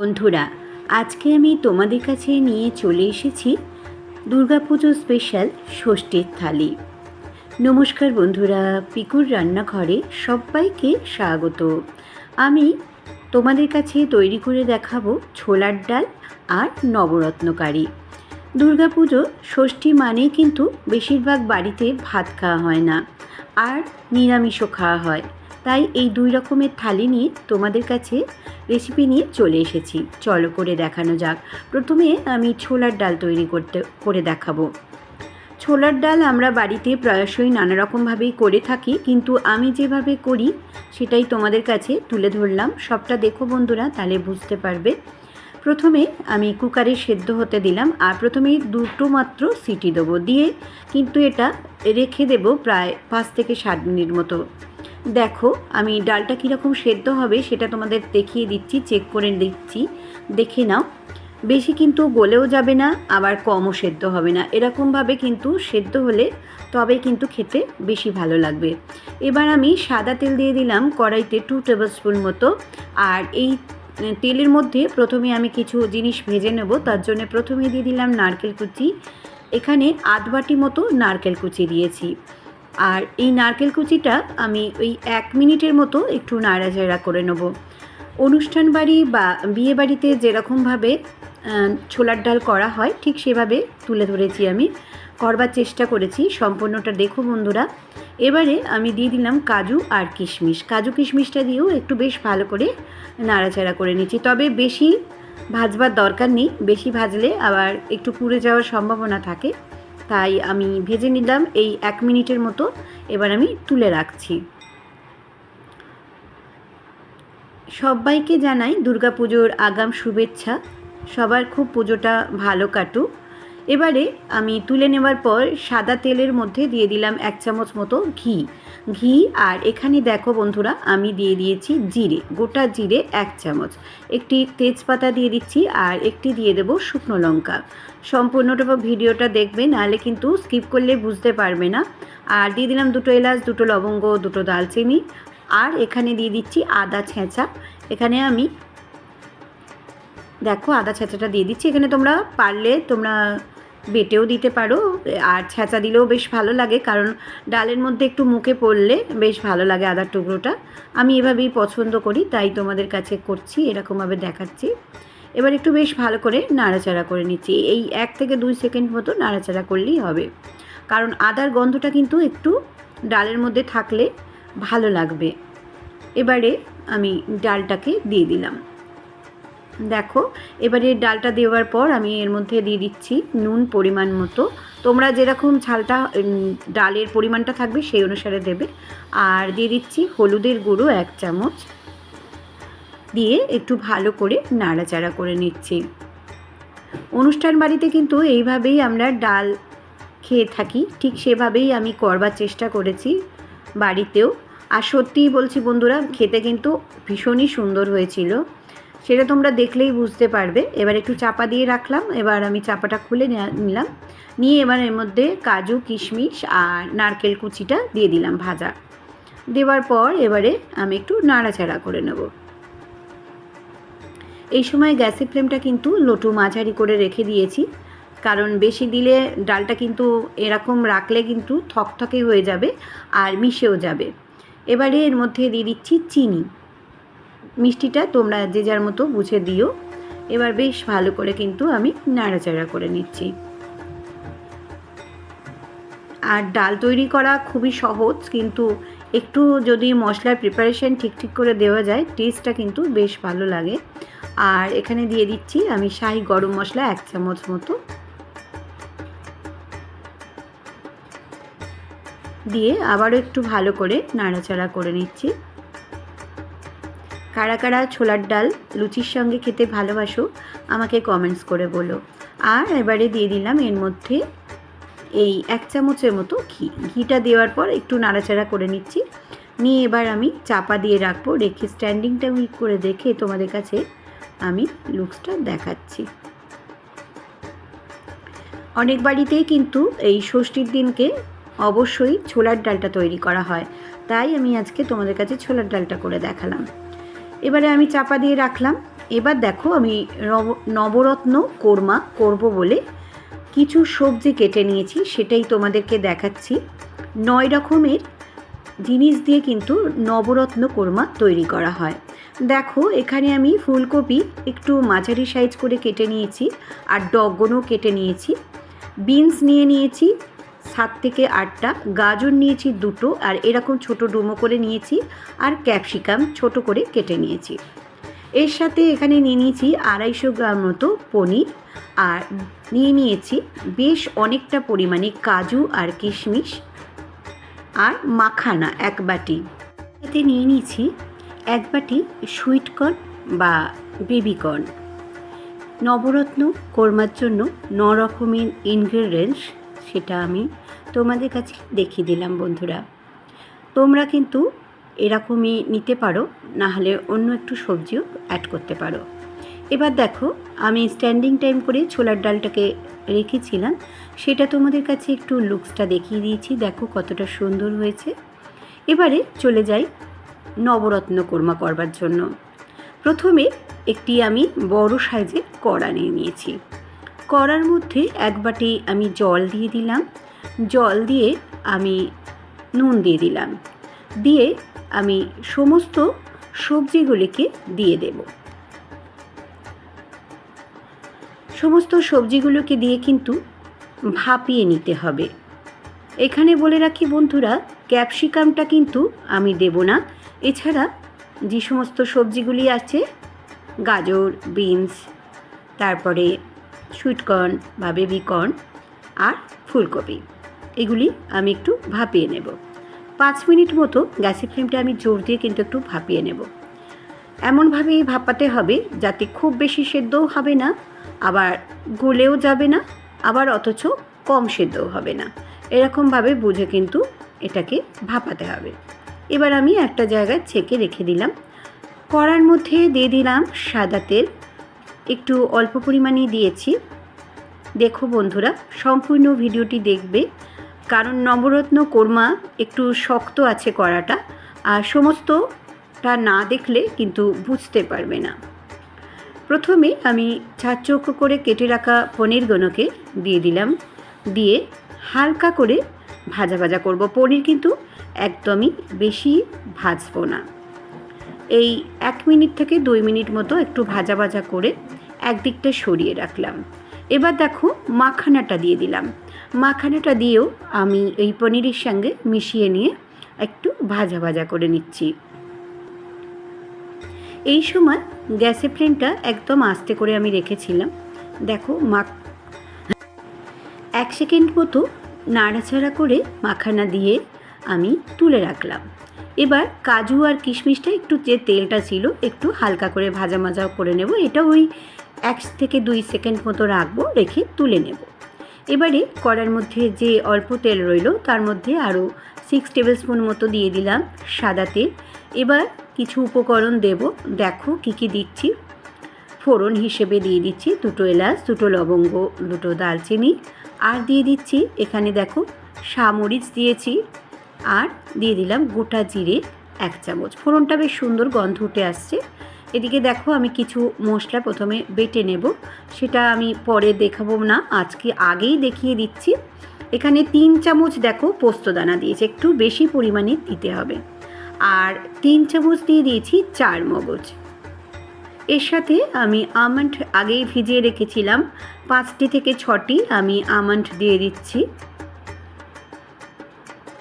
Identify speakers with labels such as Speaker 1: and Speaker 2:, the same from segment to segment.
Speaker 1: বন্ধুরা, আজকে আমি তোমাদের কাছে নিয়ে চলে এসেছি দুর্গাপুজো স্পেশাল ষষ্ঠীর থালি। নমস্কার বন্ধুরা, পিকুর রান্নাঘরে সবাইকে স্বাগত। আমি তোমাদের কাছে তৈরি করে দেখাবো ছোলার ডাল আর নবরত্নকারী। দুর্গাপুজো ষষ্ঠী মানে কিন্তু বেশিরভাগ বাড়িতে ভাত খাওয়া হয় না, আর নিরামিষও খাওয়া হয়। তাই এই দুই রকমের থালি নিয়ে তোমাদের কাছে রেসিপি নিয়ে চলে এসেছি। চলো করে দেখানো যাক। প্রথমে আমি ছোলার ডাল তৈরি করতে, করে দেখাবো। ছোলার ডাল আমরা বাড়িতে প্রায়শই নানা রকমভাবেই করে থাকি, কিন্তু আমি যেভাবে করি সেটাই তোমাদের কাছে তুলে ধরলাম। সবটা দেখো বন্ধুরা, তাহলে বুঝতে পারবে। প্রথমে আমি কুকারে সেদ্ধ হতে দিলাম, আর প্রথমেই দুটো মাত্র সিটি দেবো। দিয়ে কিন্তু এটা রেখে দেব প্রায় পাঁচ থেকে সাত মিনিট মতো। দেখো, আমি ডালটা কীরকম সেদ্ধ হবে সেটা তোমাদের দেখিয়ে দিচ্ছি চেক করে দিচ্ছি। দেখে নাও। বেশি কিন্তু গলেও যাবে না, আবার কমও সেদ্ধ হবে না। এরকমভাবে কিন্তু সেদ্ধ হলে তবে কিন্তু খেতে বেশি ভালো লাগবে। এবার আমি সাদা তেল দিয়ে দিলাম কড়াইতে টু টেবিল স্পুন মতো। আর এই তেলের মধ্যে প্রথমে আমি কিছু জিনিস ভেজে নেব, তার জন্য প্রথমে দিয়ে দিলাম নারকেল কুচি। এখানে আধ বাটি মতো নারকেল কুচি দিয়েছি। আর এই নারকেল কুচিটা আমি ওই এক মিনিটের মতো একটু নাড়াচাড়া করে নেব। অনুষ্ঠান বাড়ি বা বিয়ে বাড়িতে যেরকমভাবে ছোলার ডাল করা হয়, ঠিক সেভাবে তুলে ধরেছি আমি। করবার চেষ্টা করেছি, সম্পূর্ণটা দেখো বন্ধুরা। এবারে আমি দিয়ে দিলাম কাজু আর কিশমিশ। কাজু কিশমিশটা দিয়েও একটু বেশ ভালো করে নাড়াচাড়া করে নিচ্ছি। তবে বেশি ভাজবার দরকার নেই, বেশি ভাজলে আবার একটু পুড়ে যাওয়ার সম্ভাবনা থাকে। তাই আমি ভেজে নিলাম এই এক মিনিটের মতো। এবার আমি তুলে রাখছি। সবাইকে জানাই দুর্গাপুজোর আগাম শুভেচ্ছা। সবার খুব পুজোটা ভালো কাটুক। এবারে আমি তুলে নেওয়ার পর সাদা তেলের মধ্যে দিয়ে দিলাম এক চামচ মতো ঘি। ঘি আর এখানে দেখো বন্ধুরা, আমি দিয়ে দিয়েছি জিরে, গোটা জিরে এক চামচ। একটি তেজপাতা দিয়ে দিচ্ছি আর একটি দিয়ে দেবো শুকনো লঙ্কা। সম্পূর্ণটা ভিডিওটা দেখবে, নাহলে কিন্তু স্কিপ করলে বুঝতে পারবে না। আর দিয়ে দিলাম দুটো এলাচ, দুটো লবঙ্গ, দুটো দালচিনি আর এখানে দিয়ে দিচ্ছি আদা ছেঁচা। এখানে আমি, দেখো আদা ছেঁচাটা দিয়ে দিচ্ছি। এখানে তোমরা পারলে তোমরা বেটেও দিতে পারো। আর ছেঁচা দিলেও বেশ ভালো লাগে, কারণ ডালের মধ্যে একটু মুখে পড়লে বেশ ভালো লাগে আদার টুকরোটা। আমি এভাবেই পছন্দ করি, তাই তোমাদের কাছে করছি, এরকমভাবে দেখাচ্ছি। এবার একটু বেশ ভালো করে নাড়াচাড়া করে নিচ্ছি। এই এক থেকে দুই সেকেন্ড মতো নাড়াচাড়া করলেই হবে। কারণ আদার গন্ধটা কিন্তু একটু ডালের মধ্যে থাকলে ভালো লাগবে। এবারে আমি ডালটাকে দিয়ে দিলাম। দেখো, এবারে ডালটা দেওয়ার পর আমি এর মধ্যে দিয়ে দিচ্ছি নুন পরিমাণ মতো। তোমরা যেরকম ঝালটা ডালের পরিমাণটা থাকবে সেই অনুসারে দেবে। আর দিয়ে দিচ্ছি হলুদের গুঁড়ো এক চামচ। দিয়ে একটু ভালো করে নাড়াচাড়া করে নিচ্ছি। অনুষ্ঠান বাড়িতে কিন্তু এইভাবেই আমরা ডাল খেয়ে থাকি, ঠিক সেভাবেই আমি করবার চেষ্টা করেছি বাড়িতেও। আর সত্যিই বলছি বন্ধুরা, খেতে কিন্তু ভীষণই সুন্দর হয়েছিল। সেটা তোমরা দেখলেই বুঝতে পারবে। এবার একটু চাপা দিয়ে রাখলাম, এবার আমি চাপাটা খুলে নিলাম। নিয়ে এবার এর মধ্যে কাজু, কিশমিশ আর নারকেল কুচিটা দিয়ে দিলাম ভাজা। দেওয়ার পর এবারে আমি একটু নাড়াচাড়া করে নেব। এই সময় গ্যাসের ফ্লেমটা কিন্তু লোটু মাঝারি করে রেখে দিয়েছি। কারণ বেশি দিলে ডালটা কিন্তু এরকম রাখলে কিন্তু থকথকে হয়ে যাবে আর মিশেও যাবে। এবারে এর মধ্যে দিয়ে দিচ্ছি চিনি। মিষ্টিটা তোমরা যে যার মতো বুঝে দিও। এবার বেশ ভালো করে কিন্তু আমি নাড়াচাড়া করে নিচ্ছি। আর ডাল তৈরি করা খুবই সহজ, কিন্তু একটু যদি মশলার প্রিপারেশন ঠিক ঠিক করে দেওয়া যায় টেস্টটা কিন্তু বেশ ভালো লাগে। আর এখানে দিয়ে দিচ্ছি আমি শাহি গরম মশলা এক চামচ মতো। দিয়ে আবারও একটু ভালো করে নাড়াচাড়া করে নিচ্ছি। কারা কারা ছোলার ডাল লুচির সঙ্গে খেতে ভালোবাসো আমাকে কমেন্টস করে বলো। আর এবারে দিয়ে দিলাম এর মধ্যে এই এক চামচের মতো ঘি। ঘিটা দেওয়ার পর একটু নাড়াচাড়া করে নিচ্ছি। নিয়ে এবার আমি চাপা দিয়ে রাখব, রেখে স্ট্যান্ডিংটা উইক করে দেখে তোমাদের কাছে আমি লুকসটা দেখাচ্ছি। অনেক বাড়িতেই কিন্তু এই ষষ্ঠীর দিনকে অবশ্যই ছোলার ডালটা তৈরি করা হয়। তাই আমি আজকে তোমাদের কাছে ছোলার ডালটা করে দেখালাম। এবারে আমি চাপা দিয়ে রাখলাম। এবার দেখো আমি নব- নবরত্ন কোরমা করব বলে কিছু সবজি কেটে নিয়েছি, সেটাই তোমাদেরকে দেখাচ্ছি। নয় রকমের জিনিস দিয়ে কিন্তু নবরত্ন কোরমা তৈরি করা হয়। দেখো, এখানে আমি ফুলকপি একটু মাঝারি সাইজ করে কেটে নিয়েছি আর ডগনও কেটে নিয়েছি। বিনস নিয়ে নিয়েছি, সাত থেকে আটটা। গাজর নিয়েছি দুটো আর এরকম ছোট ডুমো করে নিয়েছি আর ক্যাপসিকাম ছোট করে কেটে নিয়েছি। এর সাথে এখানে নিয়ে নিয়েছি আড়াইশো গ্রাম মতো পনির আর নিয়ে নিয়েছি বেশ অনেকটা পরিমাণে কাজু আর কিশমিশ। আর মাখানা এক বাটি। এতে নিয়ে নিয়েছি এক বাটি সুইটকর্ন বা বেবিকর্ন নবরত্ন কোরমার জন্য ন রকমের ইনগ্রেডিয়েন্টস সেটা আমি তোমাদের কাছে দেখিয়ে দিলাম বন্ধুরা। তোমরা কিন্তু এরকমই নিতে পারো না হলে অন্য একটু সবজিও অ্যাড করতে পারো। এবার দেখো, আমি স্ট্যান্ডিং টাইম করে ছোলার ডালটাকে রেখেছিলাম। সেটা তোমাদের কাছে একটু লুকসটা দেখিয়ে দিয়েছি। দেখো কতটা সুন্দর হয়েছে। এবারে চলে যাই নবরত্ন কোরমা করবার জন্য। প্রথমে একটি আমি বড় সাইজের কড়া নিয়ে নিয়েছি। কড়ার মধ্যে এক বাটি আমি জল দিয়ে দিলাম। জল দিয়ে আমি নুন দিয়ে দিলাম। দিয়ে আমি সমস্ত সবজিগুলিকে দিয়ে দেব। সমস্ত সবজিগুলোকে দিয়ে কিন্তু ভাপিয়ে নিতে হবে। এখানে বলে রাখি বন্ধুরা, ক্যাপসিকামটা কিন্তু আমি দেব না। এছাড়া যে সমস্ত সবজিগুলি আছে, গাজর, বিনস, তারপরে সুইটকর্ন বা বেবিকর্ন আর ফুলকপি, এগুলি আমি একটু ভাপিয়ে নেব। পাঁচ মিনিট মতো গ্যাসের ফ্লেমটা আমি জোর দিয়ে কিন্তু একটু ভাপিয়ে নেব। এমনভাবে ভাপাতে হবে যাতে খুব বেশি সেদ্ধও হবে না, আবার গলেও যাবে না, আবার অথচ কম সেদ্ধও হবে না। এরকমভাবে বুঝে কিন্তু এটাকে ভাপাতে হবে। এবার আমি একটা জায়গায় ছেঁকে রেখে দিলাম। কড়ার মধ্যে দিয়ে দিলাম সাদা তেল। একটু অল্প পরিমাণেই দিয়েছি। দেখো বন্ধুরা, সম্পূর্ণ ভিডিওটি দেখবে। কারণ নবরত্ন কোরমা একটু শক্ত আছে কড়াটা, আর সমস্তটা না দেখলে কিন্তু বুঝতে পারবে না। প্রথমে আমি চার চৌকো করে কেটে রাখা পনিরগুলোকে দিয়ে দিলাম। দিয়ে হালকা করে ভাজা ভাজা করব। পনির কিন্তু একদমই বেশি ভাজবো না। এই এক মিনিট থেকে দুই মিনিট মতো একটু ভাজা ভাজা করে একদিকটা সরিয়ে রাখলাম। এবার দেখো মাখানাটা দিয়ে দিলাম। মাখানাটা দিয়েও আমি এই পনিরের সঙ্গে মিশিয়ে নিয়ে একটু ভাজা ভাজা করে নিচ্ছি। এই সময় গ্যাসের ফ্লেমটা একদম আস্তে করে আমি রেখেছিলাম। দেখো মা এক সেকেন্ড মতো নাড়াচাড়া করে মাখানা দিয়ে আমি তুলে রাখলাম। এবার কাজু আর কিশমিশটা একটু যে তেলটা ছিল, একটু হালকা করে ভাজা মাজা করে নেব। এটা ওই এক থেকে দুই সেকেন্ড মতো রাখব, রেখে তুলে নেব। এবারে কড়ার মধ্যে যে অল্প তেল রইল, তার মধ্যে আরও সিক্স টেবিল স্পুন মতো দিয়ে দিলাম সাদা তেল। এবার কিছু উপকরণ দেব। দেখো কী কী দিচ্ছি। ফোড়ন হিসেবে দিয়ে দিচ্ছি দুটো এলাচ, দুটো লবঙ্গ, দুটো দালচিনি আর দিয়ে দিচ্ছি এখানে দেখো সামরিচ দিয়েছি। আর দিয়ে দিলাম গোটা জিরে এক চামচ। ফোড়নটা বেশ সুন্দর গন্ধ উঠে আসছে। এদিকে দেখো আমি কিছু মশলা প্রথমে বেটে নেব। সেটা আমি পরে দেখাবো না। আজকে আগেই দেখিয়ে দিচ্ছি। এখানে তিন চামচ দেখো পোস্তদানা দিয়েছে, একটু বেশি পরিমাণে দিতে হবে। আর তিন চামচ দিয়ে দিয়েছি চার মগজ। এর সাথে আমি আমন্ড আগেই ভিজিয়ে রেখেছিলাম, পাঁচটি থেকে ছটি আমি আমন্ড দিয়ে দিচ্ছি।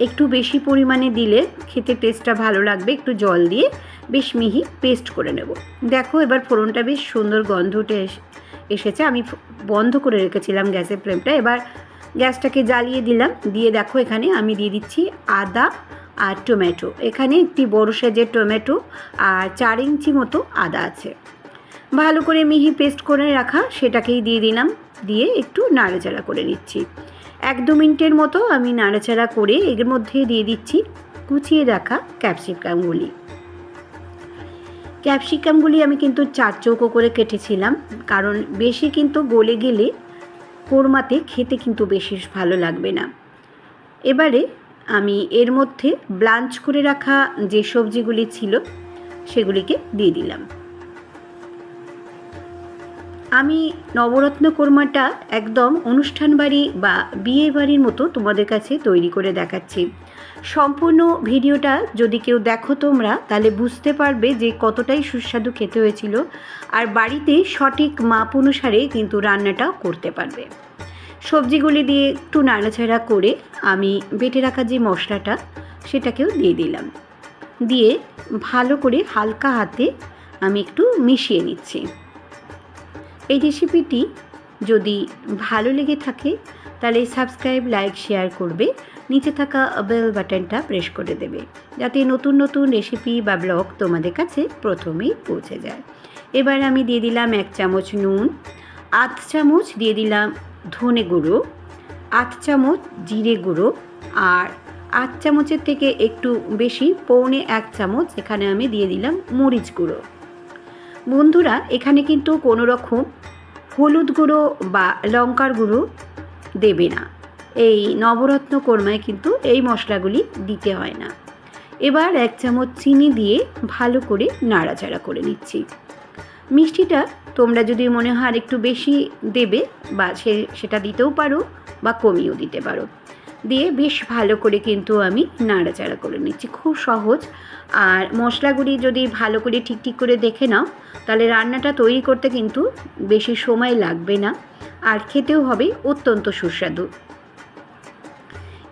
Speaker 1: একটু বেশি পরিমাণে দিলে খেতে টেস্টটা ভালো লাগবে, একটু জল দিয়ে বেশ মিহি পেস্ট করে নেব। দেখো এবার ফোড়নটা বেশ সুন্দর গন্ধ উঠে এস- এসেছে, আমি বন্ধ করে রেখেছিলাম গ্যাসের ফ্লেমটা এবার গ্যাসটাকে জ্বালিয়ে দিলাম। দিয়ে দেখো এখানে আমি দিয়ে দিচ্ছি আদা আর টমেটো। এখানে একটি বড় সাইজের টমেটো আর চার ইঞ্চি মতো আদা আছে। ভালো করে মিহি পেস্ট করে রাখা, সেটাকেই দিয়ে দিলাম। দিয়ে একটু নাড়াচাড়া করে নিচ্ছি। এক দু মিনিটের মতো আমি নাড়াচাড়া করে এর মধ্যে দিয়ে দিচ্ছি কুচিয়ে রাখা ক্যাপসিকামগুলি। ক্যাপসিকামগুলি আমি কিন্তু চার চৌকো করে কেটেছিলাম, কারণ বেশি কিন্তু গলে গেলে কোরমাতে খেতে কিন্তু বেশি ভালো লাগবে না। এবারে আমি এর মধ্যে ব্লাঞ্চ করে রাখা যে সবজিগুলি ছিল, সেগুলিকে দিয়ে দিলাম। আমি নবরত্ন কোরমাটা একদম অনুষ্ঠান বাড়ি বা বিয়ে বাড়ির মতো তোমাদের কাছে তৈরি করে দেখাচ্ছি। সম্পূর্ণ ভিডিওটা যদি কেউ দেখো তোমরা, তাহলে বুঝতে পারবে যে কতটাই সুস্বাদু খেতে হয়েছিল আর বাড়িতে সঠিক মাপ অনুসারে কিন্তু রান্নাটা করতে পারবে। সবজিগুলি দিয়ে একটু নাড়াচাড়া করে আমি বেটে রাখা যে মশলাটা, সেটাকেও দিয়ে দিলাম। দিয়ে ভালো করে হালকা হাতে আমি একটু মিশিয়ে নিচ্ছি। এই রেসিপিটি যদি ভালো লেগে থাকে, তাহলে সাবস্ক্রাইব লাইক শেয়ার করবে। নিচে থাকা বেল বাটনটা প্রেস করে দেবে, যাতে নতুন নতুন রেসিপি বা ব্লগ তোমাদের কাছে প্রথমেই পৌঁছে যায়। এবার আমি দিয়ে দিলাম এক চামচ নুন, আধ চামচ দিয়ে দিলাম ধনে গুঁড়ো, আধ চামচ জিরে গুঁড়ো, আর আধ চামচের থেকে একটু বেশি, পৌনে এক চামচ এখানে আমি দিয়ে দিলাম মরিচ গুঁড়ো। বন্ধুরা, এখানে কিন্তু কোনো রকম হলুদ গুঁড়ো বা লঙ্কার গুঁড়ো দেবে না। এই নবরত্ন কোরমায় কিন্তু এই মশলাগুলি দিতে হয় না। এবার এক চামচ চিনি দিয়ে ভালো করে নাড়াচাড়া করে নিচ্ছি। মিষ্টিটা তোমরা যদি মনে হয় আর একটু বেশি দেবে বা সে সেটা দিতেও পারো বা কমিয়েও দিতে পারো। দিয়ে বেশ ভালো করে কিন্তু আমি নাড়াচাড়া করে নিচ্ছি। খুব সহজ। আর মশলাগুলি যদি ভালো করে ঠিক ঠিক করে দেখে নাও, তাহলে রান্নাটা তৈরি করতে কিন্তু বেশি সময় লাগবে না। আর খেতেও হবে অত্যন্ত সুস্বাদু।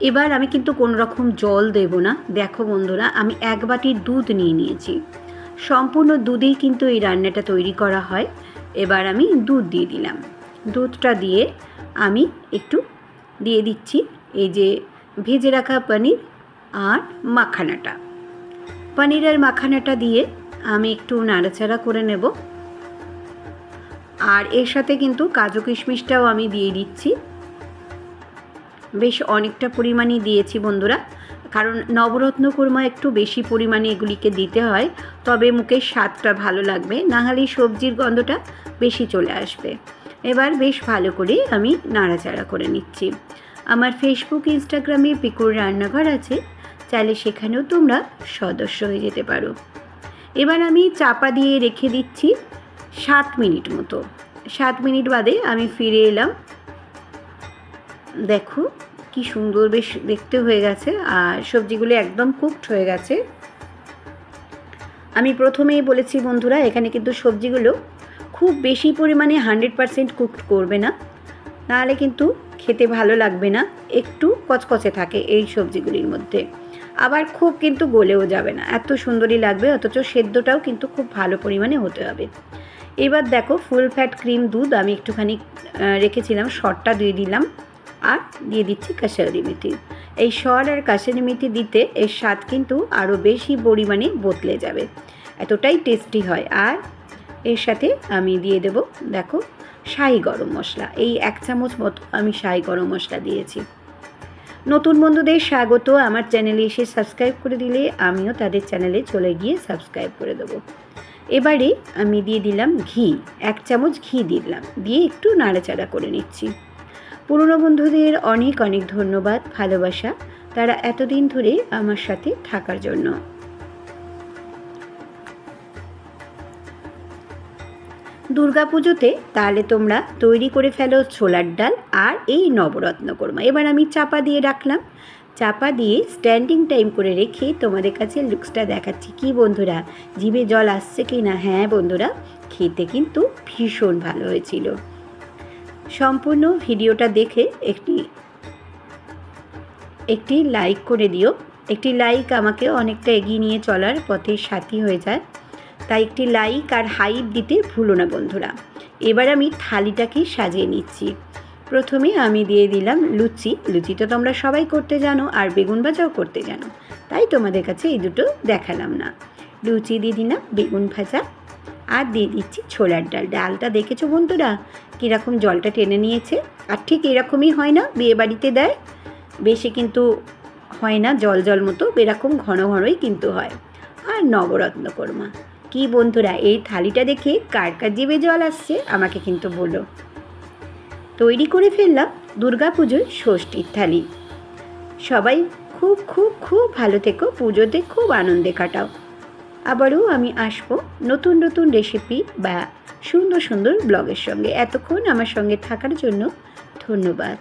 Speaker 1: এবার আমি কিন্তু কোনো রকম জল দেব না। দেখো বন্ধুরা, আমি এক বাটির দুধ নিয়ে নিয়েছি। সম্পূর্ণ দুধেই কিন্তু এই রান্নাটা তৈরি করা হয়। এবার আমি দুধ দিয়ে দিলাম। দুধটা দিয়ে আমি একটু দিয়ে দিচ্ছি। এই যে ভেজে রাখা পনির আর মাখানাটা। পনির আর মাখানাটা দিয়ে আমি একটু নাড়াচাড়া করে নেব। আর এর সাথে কিন্তু কাজু কিশমিশটাও আমি দিয়ে দিচ্ছি। বেশ অনেকটা পরিমাণই দিয়েছি বন্ধুরা। কারণ নবরত্ন কুরমা একটু বেশি পরিমাণে এগুলিকে দিতে হয়, তবে মুখের স্বাদটা ভালো লাগবে। নাহলে সবজির গন্ধটা বেশি চলে আসবে। এবার বেশ ভালো করে আমি নাড়াচাড়া করে নিচ্ছি। আমার ফেসবুক ইনস্টাগ্রামে পিকুর রান্নাঘর আছে। চাইলে সেখানেও তোমরা সদস্য হয়ে যেতে পারো। এবার আমি চাপা দিয়ে রেখে দিচ্ছি সাত মিনিট মতো। সাত মিনিট বাদে আমি ফিরে এলাম। দেখো, কি সুন্দর বেশ দেখতে হয়ে গেছে আর সবজিগুলো একদম কুকড হয়ে গেছে। আমি প্রথমেই বলেছি, বন্ধুরা, এখানে কিন্তু সবজিগুলো খুব বেশি পরিমাণে হান্ড্রেড পারসেন্ট কুকড করবে না। নাহলে কিন্তু খেতে ভালো লাগবে না, একটু কচকচে থাকে এই সবজিগুলির মধ্যে। আবার খুব কিন্তু গলেও যাবে না, এত সুন্দরই লাগবে, অথচ সেদ্ধটাও কিন্তু খুব ভালো পরিমাণে হতে হবে। এবার দেখো ফুল ফ্যাট ক্রিম দুধ আমি একটুখানি রেখেছিলাম শর্টটা দিয়ে দিলাম, আর দিয়ে দিচ্ছি কাশারি মেথি। এই সর আর কাশারি মেথি দিতে এর স্বাদ কিন্তু আরও বেশি পরিমাণে বদলে যাবে, এতটাই টেস্টি হয়। আর এর সাথে আমি দিয়ে দেব, দেখো শাহি গরম মশলা। এই এক চামচ মতো আমি শাহি গরম মশলা দিয়েছি। নতুন বন্ধুদের স্বাগত। আমার চ্যানেলে এসে সাবস্ক্রাইব করে দিলে আমিও তাদের চ্যানেলে চলে গিয়ে সাবস্ক্রাইব করে দেবো। এবারে আমি দিয়ে দিলাম ঘি। এক চামচ ঘি দিলাম। দিয়ে একটু নাড়াচাড়া করে নিচ্ছি। পুরনো বন্ধুদের অনেক অনেক ধন্যবাদ, ভালোবাসা। তারা এতদিন ধরে আমার সাথে থাকার জন্য। দুর্গাপুজোতে তাহলে তোমরা তৈরি করে ফেলো ছোলার ডাল আর এই নবরত্ন কর্মা এবার আমি চাপা দিয়ে রাখলাম। চাপা দিয়ে স্ট্যান্ডিং টাইম করে রেখে তোমাদের কাছে লুকসটা দেখাচ্ছি। কি বন্ধুরা, জিভে জল আসছে কি না? হ্যাঁ বন্ধুরা, খেতে কিন্তু ভীষণ ভালো হয়েছিল। সম্পূর্ণ ভিডিওটা দেখে একটি একটি লাইক করে দিও। একটি লাইক আমাকে অনেকটা এগিয়ে নিয়ে চলার পথে সাথী হয়ে যায়। তাই একটি লাইক আর হাইপ দিতে ভুলো না বন্ধুরা। এবার আমি থালিটাকে সাজিয়ে নিচ্ছি। প্রথমে আমি দিয়ে দিলাম লুচি। লুচি তো তোমরা সবাই করতে জানো আর বেগুন ভাজাও করতে জানো। তাই তোমাদের কাছে এই দুটো দেখালাম না। লুচি দিয়ে দিলাম বেগুন ভাজা আর দিয়ে দিচ্ছি ছোলার ডাল। ডালটা দেখেছ বন্ধুরা? কীরকম জলটা টেনে নিয়েছে। আর ঠিক এরকমই হয় না? বিয়ে বাড়িতে দেয়। বেশি কিন্তু হয় না, জল জল মতো, এরকম ঘন ঘনই কিন্তু হয়। আর নবরত্ন কর্মা কি বন্ধুরা, এই থালিটা দেখে কার কার জিভে জল আসছে আমাকে কিন্তু বলো। তৈরি করে ফেললাম দুর্গাপুজোর ষষ্ঠীর থালি। সবাই খুব খুব খুব ভালো থেকো, পুজোতে খুব আনন্দে কাটাও। আবারও আমি আসব নতুন নতুন রেসিপি বা সুন্দর সুন্দর ব্লগের সঙ্গে। এতক্ষণ আমার সঙ্গে থাকার জন্য ধন্যবাদ।